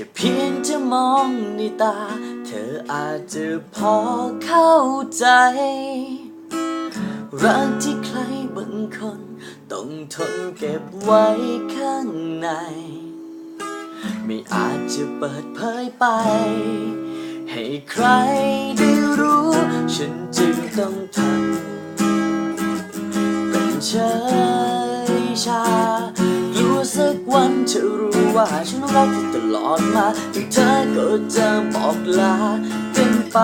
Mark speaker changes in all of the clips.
Speaker 1: ค่เพียงจะมองในตา เธออาจจะพอเข้าใจ รักที่ใครบางคน ต้องทนเก็บไว้ข้างใน ไม่อาจจะเปิดเผยไป ให้ใครได้รู้ ฉันจึงต้องทำเป็นเฉยชา ว่าฉันรักเธอตลอดมาแต่เธอก็จะบอกลากันไป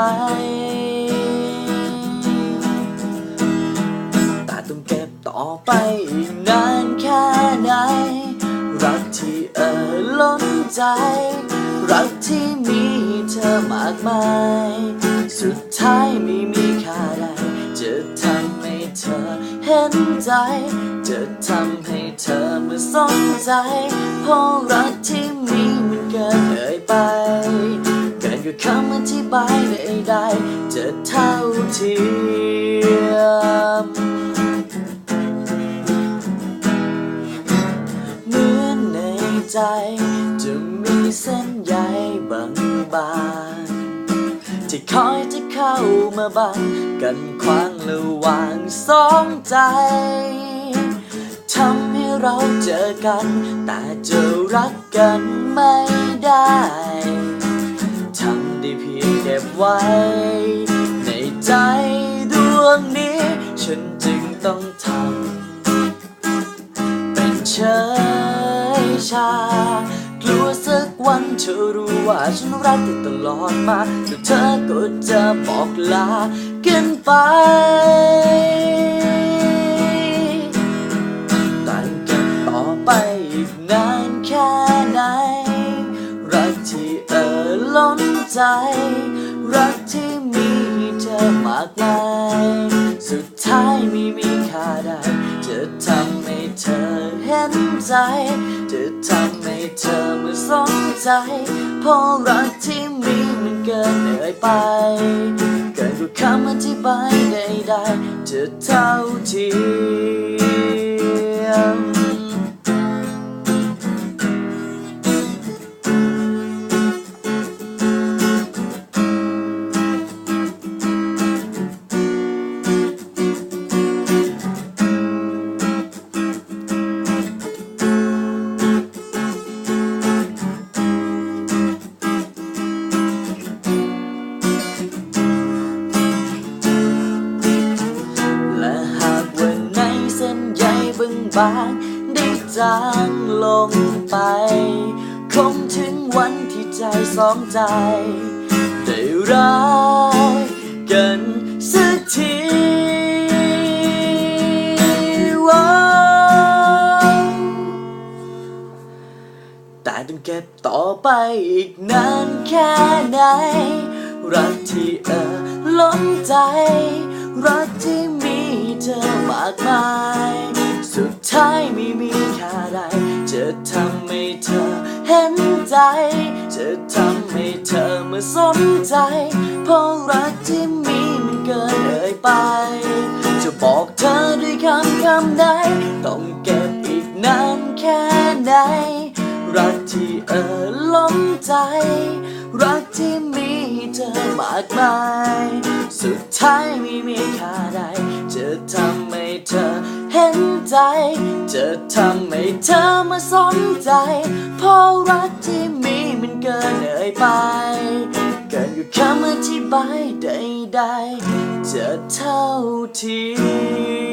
Speaker 1: แต่ต้องเก็บต่อไปอีกนานแค่ไหน รักที่เอ่อล้นใจ รักที่มีเธอมากมาย สุดท้ายไม่มีค่าใดจะทำให้เธอ เห็นใจ จะทำให้เธอมาสนใจเพราะรักที่มีมันเกินเอ่ยไปเกินกว่าคำอธิบายใดๆจะเท่าเทียมเหมือนในใจ จะมีเส้นใยบางๆ ที่คอยจะเข้ามาบังกันขวางระหว่างสองใจทำให้เราเจอกัน แต่จะรักกันไม่ได้ทำได้เพียงเก็บไว้ ในใจดวงนี้ ฉันจึงต้องทำเป็นเฉยชา วันเธอรู้ว่าฉันรักเธอตลอดมาแต่เธอก็จะบอกลากันไปต่างกันต่อไปอีกนานแค่ไหน รักที่เอ่อล้นใจ รักที่มีเธอมากมายสุดท้ายไม่มีค่าใดจะทำให้เธอเห็นใจ จะทำให้เธอมาสน ใจเพราะรักที่มีมันเกินเอ่ยไป เกินกว่าคำอธิบายใดๆจะเท่าที บางบางๆได้จางลงไป คงถึงวันที่ใจสองใจ ได้รักกันสักทีว้าแต่ต้องเก็บต่อไปอีกนานแค่ไหน รักที่เออล้นใจ รักที่มีเธอมากมาย ท้ายไม่มีค่าใด จะทำให้เธอเห็นใจ จะทำให้เธอมาสนใจเพราะรักที่มีมันเกินเอ่ยไป จะบอกเธอด้วยคำคำใด ต้องเก็บอีกนานแค่ไหน รักที่เอ่อล้นใจ รักที่มีเธอมากมาย สุดท้ายไม่มีค่าใด จะทำให้เธอ เห็นใจ จะทำให้เธอมาสนใจ เพราะรักที่มีมันเกินเอ่ยไป เกินอยู่คำอธิบายใดๆจะเท่าที